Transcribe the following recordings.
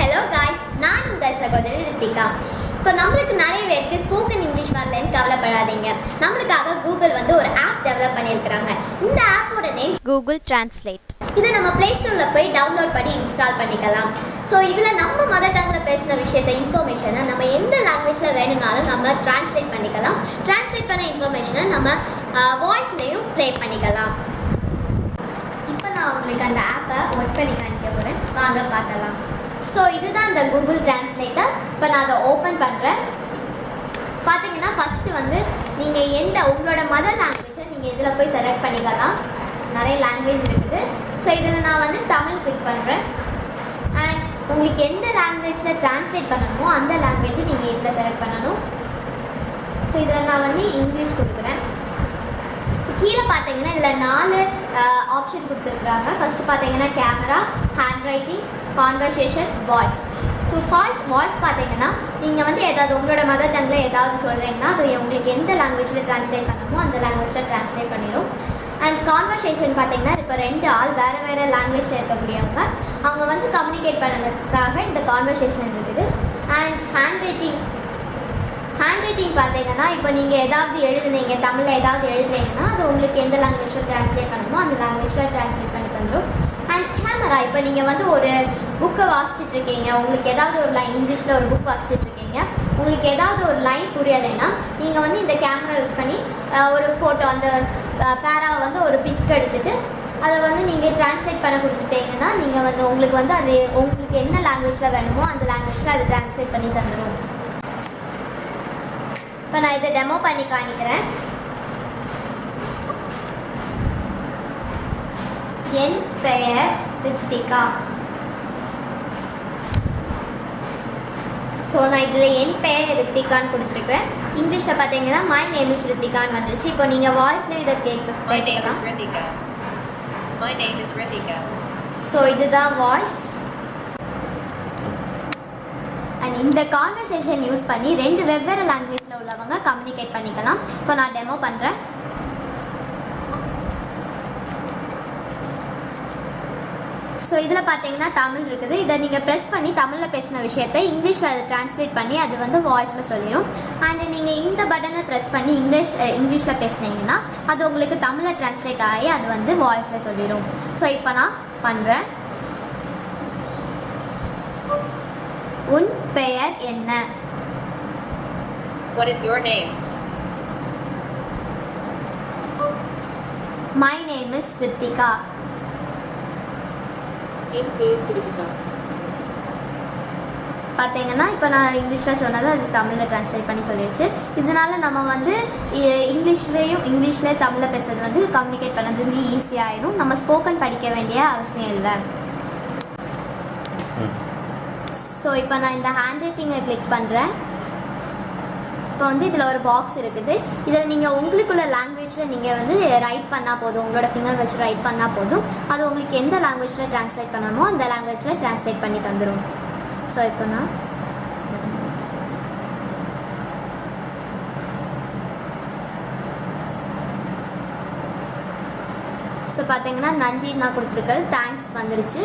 Hello guys நான் உங்கள் சகோதரி ரித்திகா. இப்போ நம்மளுக்கு நிறைய பேருக்கு ஸ்போக்கன் இங்கிலீஷ் வரலன்னு கவலைப்படாதீங்க. நம்மளுக்காக கூகுள் வந்து ஒரு ஆப் டெவலப் பண்ணியிருக்கிறாங்க. இந்த ஆப்போட நேம் கூகுள் டிரான்ஸ்லேட் இதை நம்ம ப்ளே ஸ்டோரில் போய் டவுன்லோட் பண்ணி இன்ஸ்டால் பண்ணிக்கலாம். ஸோ இதில் நம்ம மதர் டங்கில் பேசின விஷயத்த இன்ஃபர்மேஷனை நம்ம எந்த லாங்குவேஜில் வேணும்னாலும் நம்ம டிரான்ஸ்லேட் பண்ணிக்கலாம். டிரான்ஸ்லேட் பண்ண இன்ஃபர்மேஷனை நம்ம வாய்ஸ்லேயும் ப்ளே பண்ணிக்கலாம். இப்போ நான் உங்களுக்கு அந்த ஆப்பை ஒர்க் பண்ணி காணிக்க போகிறேன் வாங்க பார்க்கலாம். ஸோ இதுதான் இந்த கூகுள் டிரான்ஸ்லேட்டர் இப்போ நான் அதை ஓப்பன் பண்ணுறேன் பார்த்தீங்கன்னா ஃபஸ்ட்டு வந்து நீங்கள் எந்த உங்களோட மதர் லாங்குவேஜை நீங்கள் இதில் போய் செலக்ட் பண்ணிக்கலாம். நிறைய லாங்குவேஜ் இருக்குது. ஸோ இதில் நான் வந்து தமிழ் கிளிக் பண்ணுறேன் அண்ட் உங்களுக்கு எந்த லாங்குவேஜில் டிரான்ஸ்லேட் பண்ணணுமோ அந்த லாங்குவேஜை நீங்கள் இதில் செலக்ட் பண்ணணும். ஸோ இதில் நான் வந்து இங்கிலீஷ் கொடுக்குறேன். கீழே பார்த்தீங்கன்னா இதில் நாலு ஆப்ஷன் கொடுத்துருக்குறாங்க. ஃபஸ்ட்டு பார்த்தீங்கன்னா camera handwriting conversation voice so voice voice பார்த்தீங்கன்னா நீங்கள் வந்து ஏதாவது உங்களோட மதர் டங்கில் ஏதாவது சொல்கிறீங்கன்னா அது உங்களுக்கு எந்த லாங்குவேஜில் ட்ரான்ஸ்லேட் பண்ணணுமோ அந்த லாங்குவேஜில் ட்ரான்ஸ்லேட் பண்ணிடும் அண்ட் கான்வர்சேஷன் பார்த்தீங்கன்னா இப்போ ரெண்டு ஆள் வேறு வேறு லாங்குவேஜில் இருக்கக்கூடியவங்க அவங்க வந்து கம்யூனிகேட் பண்ணுறதுக்காக இந்த கான்வர்சேஷன் இருக்குது. And handwriting handwriting பார்த்தீங்கன்னா இப்போ நீங்கள் ஏதாவது எழுதுனீங்க தமிழில் ஏதாவது எழுதுறீங்கன்னா அது உங்களுக்கு எந்த லாங்குவேஜில் ட்ரான்ஸ்லேட் பண்ணணுமோ அந்த லாங்குவேஜில் ட்ரான்ஸ்லேட் பண்ணி தந்துடும் அண்ட் இப்போ நீங்கள் வந்து ஒரு புக்கை வாசிச்சுட்டு இருக்கீங்க உங்களுக்கு ஏதாவது ஒரு லைன் இங்கிலீஷில் ஒரு புக் வாசிச்சுட்டு இருக்கீங்க உங்களுக்கு ஏதாவது ஒரு லைன் புரியலைன்னா நீங்கள் வந்து இந்த கேமரா யூஸ் பண்ணி ஒரு ஃபோட்டோ அந்த பேராவை வந்து ஒரு பிக் எடுத்துட்டு அதை வந்து நீங்கள் ட்ரான்ஸ்லேட் பண்ண கொடுத்துட்டீங்கன்னா நீங்கள் வந்து உங்களுக்கு வந்து அது உங்களுக்கு என்ன லாங்குவேஜில் வேணுமோ அந்த லாங்குவேஜில் அதை ட்ரான்ஸ்லேட் பண்ணி தந்துடும் இப்போ நான் இதை டெமோ பண்ணி காணிக்கிறேன் என் பெயர் ரித்திகா. ஸோ நான் இதில் என் பெயர் ரித்திகான்னு கொடுத்துருக்குறேன். இங்கிலீஷில் பார்த்தீங்கன்னா மை நேம் இஸ் ரித்திகான்னு வந்துருச்சு. இப்போ நீங்கள் வாய்ஸ்லேயும் இதை கேட்க My name is கேட்கலாம். ஸோ இதுதான் வாய்ஸ் அண்ட் இந்த கான்வர்சேஷன் யூஸ் பண்ணி ரெண்டு வெவ்வேறு லாங்குவேஜில் உள்ளவங்க கம்யூனிகேட் பண்ணிக்கலாம். இப்போ நான் டெமோ பண்ணுறேன் ஸோ இதில் பார்த்தீங்கன்னா தமிழ் இருக்குது. இதை நீங்கள் ப்ரெஸ் பண்ணி தமிழில் பேசின விஷயத்தை இங்கிலீஷில் அதை ட்ரான்ஸ்லேட் பண்ணி அது வந்து வாய்ஸில் சொல்லிடும் அண்ட் நீங்கள் இந்த பட்டனை ப்ரெஸ் பண்ணி இங்கிலீஷ் இங்கிலீஷில் பேசுனீங்கன்னா அது உங்களுக்கு தமிழில் ட்ரான்ஸ்லேட் ஆகி அது வந்து வாய்ஸில் சொல்லிடும் ஸோ இப்போ நான் பண்ணுறேன் உன் பெயர் என்ன? What is your name? My name is Rithika என் பேர் திருவிழா பார்த்தீங்கன்னா இப்போ நான் இங்கிலீஷில் சொன்னதை அது தமிழில் ட்ரான்ஸ்லேட் பண்ணி சொல்லிடுச்சு இதனால நம்ம வந்து இங்கிலீஷ்லேயும் இங்கிலீஷில் தமிழில் பேசுறது வந்து கம்யூனிகேட் பண்ணது வந்து ஈஸியாகிடும் நம்ம ஸ்போக்கன் படிக்க வேண்டிய அவசியம் இல்லை. ஸோ இப்போ நான் இந்த ஹேண்ட் ரைட்டிங்கை கிளிக் பண்ணுறேன் இப்போ வந்து இதில் ஒரு பாக்ஸ் இருக்குது. இதில் நீங்கள் உங்களுக்குள்ள லாங்குவேஜில் நீங்கள் வந்து ரைட் பண்ணால் போதும். உங்களோட ஃபிங்கர் வச்சு ரைட் பண்ணால் போதும். அது உங்களுக்கு எந்த லாங்குவேஜில் ட்ரான்ஸ்லேட் பண்ணணுமோ அந்த லாங்குவேஜில் ட்ரான்ஸ்லேட் பண்ணி தந்துடும் ஸோ இப்போ நான் ஸோ பார்த்தீங்கன்னா நன்றி நான் கொடுத்துருக்கேன். தேங்க்ஸ் வந்துருச்சு.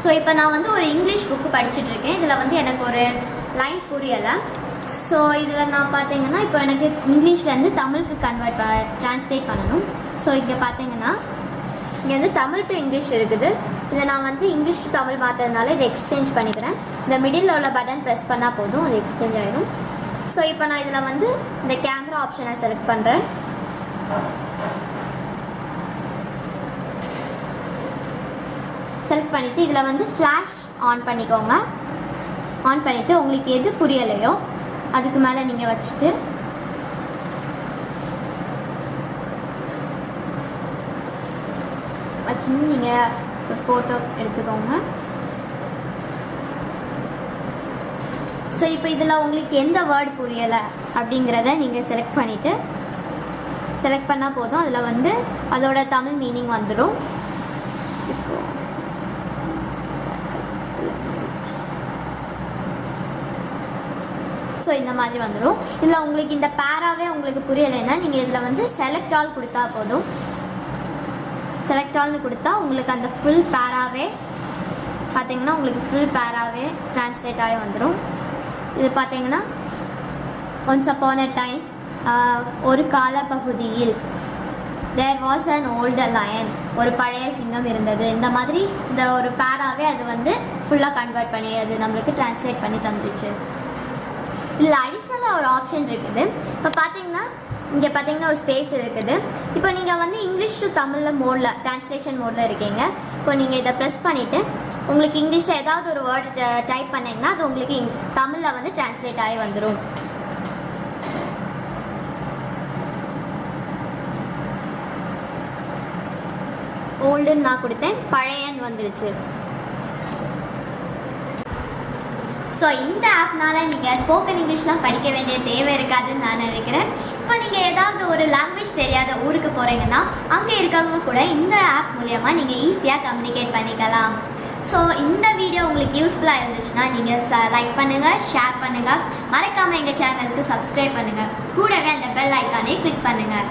ஸோ இப்போ நான் வந்து ஒரு இங்கிலீஷ் புக்கு படிச்சுட்டு இருக்கேன். இதில் வந்து எனக்கு ஒரு லைன் புரியலை. ஸோ இதில் நான் பார்த்தீங்கன்னா இப்போ எனக்கு இங்கிலீஷ்லேருந்து தமிழுக்கு கன்வெர்ட் ட்ரான்ஸ்லேட் பண்ணணும். ஸோ இங்கே பார்த்தீங்கன்னா இங்கே வந்து தமிழ் டு இங்கிலீஷ் இருக்குது. இதை நான் வந்து இங்கிலீஷ் டு தமிழ் மாற்றுறதுனால இதை எக்ஸ்சேஞ்ச் பண்ணிக்கிறேன். இந்த மிடில் உள்ள பட்டன் ப்ரெஸ் பண்ணால் போதும் அது எக்ஸ்சேஞ்ச் ஆகிடும் ஸோ இப்போ நான் இதில் வந்து இந்த கேமரா ஆப்ஷனை செலக்ட் பண்ணுறேன் செலக்ட் பண்ணிவிட்டு இதில் வந்து ஃப்ளாஷ் ஆன் பண்ணிக்கோங்க. ஆன் பண்ணிவிட்டு உங்களுக்கு எது புரியலையோ அதுக்கு மேலே நீங்கள் வச்சுட்டு வச்சுன்னு நீங்கள் ஒரு ஃபோட்டோ எடுத்துக்கோங்க. ஸோ இப்போ இதில் உங்களுக்கு எந்த வேர்ட் புரியலை அப்படிங்கிறத நீங்கள் செலக்ட் பண்ணிவிட்டு செலக்ட் பண்ணால் போதும். அதில் வந்து அதோட தமிழ் மீனிங் வந்துடும் ஸோ இந்த மாதிரி வந்துடும் இதில் உங்களுக்கு இந்த பேராவே உங்களுக்கு புரியலைன்னா நீங்கள் இதில் வந்து செலக்ட் ஆல் கொடுத்தா போதும். செலக்ட் ஆல்னு கொடுத்தா உங்களுக்கு அந்த ஃபுல் பேராவே பார்த்தீங்கன்னா உங்களுக்கு ஃபுல் பேராகவே டிரான்ஸ்லேட் ஆகி வந்துடும் இது பார்த்தீங்கன்னா ஒன்ஸ் அப்பான் அ டைம் ஒரு கால பகுதியில் there was an old lion ஒரு பழைய சிங்கம் இருந்தது. இந்த மாதிரி இந்த ஒரு பேராவே அது வந்து ஃபுல்லாக கன்வெர்ட் பண்ணி அது நம்மளுக்கு ட்ரான்ஸ்லேட் பண்ணி தந்துருச்சு. இதில் அடிஷ்னலாக ஒரு ஆப்ஷன் இருக்குது. இப்போ பார்த்தீங்கன்னா இங்கே பார்த்தீங்கன்னா ஒரு ஸ்பேஸ் இருக்குது. இப்போ நீங்கள் வந்து இங்கிலீஷ் டு தமிழில் மோடில் ட்ரான்ஸ்லேஷன் மோடில் இருக்கீங்க. இப்போ நீங்கள் இதை ப்ரெஸ் பண்ணிவிட்டு உங்களுக்கு இங்கிலீஷில் ஏதாவது ஒரு வேர்டு டைப் பண்ணிங்கன்னா அது உங்களுக்கு இங் தமிழில் வந்து ட்ரான்ஸ்லேட் ஆகி வந்துடும் ஓல்டுன்னு நான் கொடுத்தேன் பழையன் வந்துடுச்சு ஸோ இந்த ஆப்னால நீங்கள் ஸ்போக்கன் இங்கிலீஷ்லாம் படிக்க வேண்டிய தேவை இருக்காதுன்னு நான் நினைக்கிறேன். இப்போ நீங்கள் ஏதாவது ஒரு லாங்குவேஜ் தெரியாத ஊருக்கு போகிறீங்கன்னா அங்கே இருக்கவங்க கூட இந்த ஆப் மூலயமா நீங்கள் ஈஸியாக கம்யூனிகேட் பண்ணிக்கலாம். ஸோ இந்த வீடியோ உங்களுக்கு யூஸ்ஃபுல்லாக இருந்துச்சுன்னா நீங்கள் லைக் பண்ணுங்கள் ஷேர் பண்ணுங்கள் மறக்காமல் எங்கள் சேனலுக்கு சப்ஸ்கிரைப் பண்ணுங்கள் கூடவே அந்த பெல் ஐக்கானே கிளிக் பண்ணுங்கள்